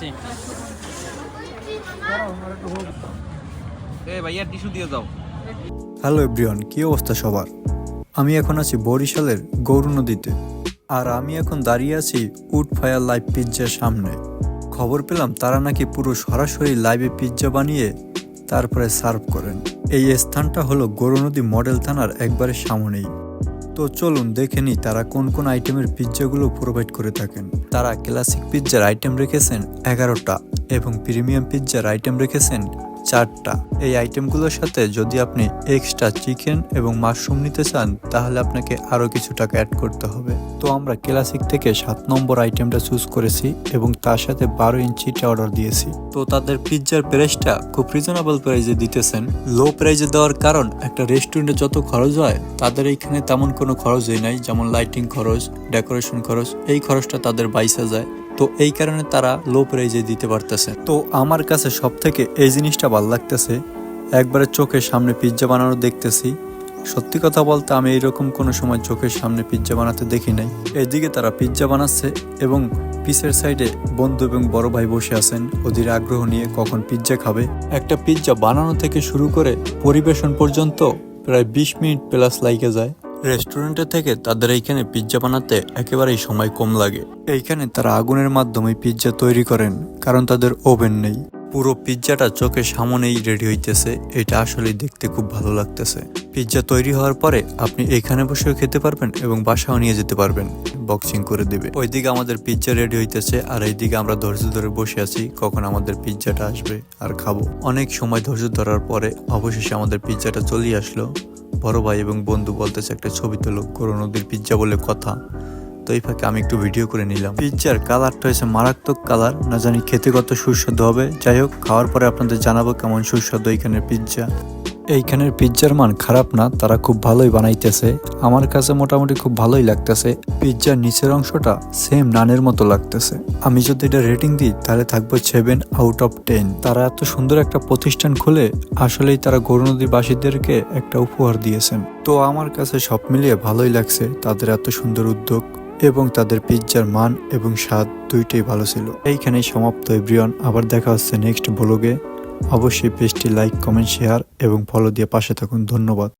যাচ্ছি এ ভাইয়া টিস্যু দিয়ে যাও হ্যালো এভরিওয়ান কি অবস্থা সবার? আমি এখন আছি বরিশালের গৌর নদীতে। আর আমি এখন দাঁড়িয়ে আছি উড ফায়ার লাইভ পিৎজার সামনে। খবর পেলাম তারা নাকি পুরো সরাসরি লাইভে পিৎজা বানিয়ে তারপরে সার্ভ করেন। এই স্থানটা হলো গৌর নদী মডেল থানার একবারে সামনেই। তো চলুন দেখে নিই তারা কোন কোন আইটেমের পিৎজাগুলো প্রোভাইড করে থাকেন। তারা ক্লাসিক পিৎজার আইটেম রেখেছেন এগারোটা এবং প্রিমিয়াম পিৎজার আইটেম রেখেছেন চারটা। এই আইটেমগুলোর সাথে যদি আপনি এক্সট্রা চিকেন এবং মাশরুম নিতে চান, তাহলে আপনাকে আরও কিছু টাকা অ্যাড করতে হবে। তো আমরা ক্লাসিক থেকে সাত নম্বর আইটেমটা চুজ করেছি এবং তার সাথে বারো ইঞ্চিটা অর্ডার দিয়েছি। তো তাদের পিৎজার প্রাইসটা খুব রিজনেবল প্রাইসে দিতেছেন। লো প্রাইসে দেওয়ার কারণ একটা রেস্টুরেন্টে যত খরচ হয়, তাদের এইখানে তেমন কোনো খরচই নাই। যেমন লাইটিং খরচ ডেকোরেশন খরচ, এই খরচটা তাদের বাইসে যায়। তো এই কারণে তারা লো প্রাইজে দিতে পারতেছে। তো আমার কাছে সব থেকে এই জিনিসটা ভালো লাগতেছে, একবারে চোখের সামনে পিৎজা বানানো দেখতেছি। সত্যি কথা বলতে আমি এইরকম কোনো সময় চোখের সামনে পিৎজা বানাতে দেখি নাই। এদিকে তারা পিৎজা বানাচ্ছে এবং পিসের সাইডে বন্ধু এবং বড় ভাই বসে আছেন, ওদের আগ্রহ নিয়ে কখন পিৎজা খাবে। একটা পিৎজা বানানো থেকে শুরু করে পরিবেশন পর্যন্ত প্রায় বিশ মিনিট প্লাস লাইগে যায়। রেস্টুরেন্টের থেকে তাদের এইখানে পিৎজা বানাতে একেবারেই সময় কম লাগে। এইখানে তারা আগুনের মাধ্যমে পিৎজা তৈরি করেন, কারণ তাদের ওভেন নেই। পুরো পিৎজাটা চোখের সামনেই রেডি হইতেছে, এটা আসলেই দেখতে খুব ভালো লাগতেছে। পিৎজা তৈরি হওয়ার পরে আপনি এখানে বসেও খেতে পারবেন এবং বাসাও নিয়ে যেতে পারবেন। বক্সিং করে দিবে। ওইদিকে আমাদের পিৎজা রেডি হইতেছে, আর এইদিকে আমরা ধৈর্য ধরে বসে আছি, কখন আমাদের পিৎজাটা আসবে আর খাব। অনেক সময় ধৈর্য ধরার পরে অবশেষে আমাদের পিৎজাটা চলে আসলো। বড় ভাই এবং বন্ধু বলতেছে একটা ছবি তোলো করো নদীর পিজ্জা বলে কথা। তো এই ফাঁকে আমি একটু ভিডিও করে নিলাম। পিজ্জার কালারটা হয়েছে মারাত্মক কালার না জানি খেতে কত সুস্বাদু হবে। যাই হোক, খাওয়ার পরে আপনাদের জানাব কেমন সুস্বাদু এখানের পিৎজা এইখানের পিৎজার মান খারাপ না, তারা খুব ভালোই বানাইতেছে। আমার কাছে মোটামুটি খুব ভালোই লাগতেছে। পিৎজার নিচের অংশটা সেম নানের মতো লাগতেছে। আমি যদি এটা রেটিং দিই, তাহলে থাকব সেভেন আউট অফ টেন তারা এত সুন্দর একটা প্রতিষ্ঠান খুলে, আসলেই তারা গৌরনদীবাসীদেরকে একটা উপহার দিয়েছেন। তো আমার কাছে সব মিলিয়ে ভালোই লাগছে তাদের এত সুন্দর উদ্যোগ এবং তাদের পিৎজার মান এবং স্বাদ দুইটাই ভালো ছিল। এইখানেই সমাপ্ত, এভরিওয়ান। আবার দেখা হচ্ছে নেক্সট ব্লগে অবশ্যই পেজটি লাইক কমেন্ট শেয়ার এবং ফলো দিয়ে পাশে থাকুন। ধন্যবাদ।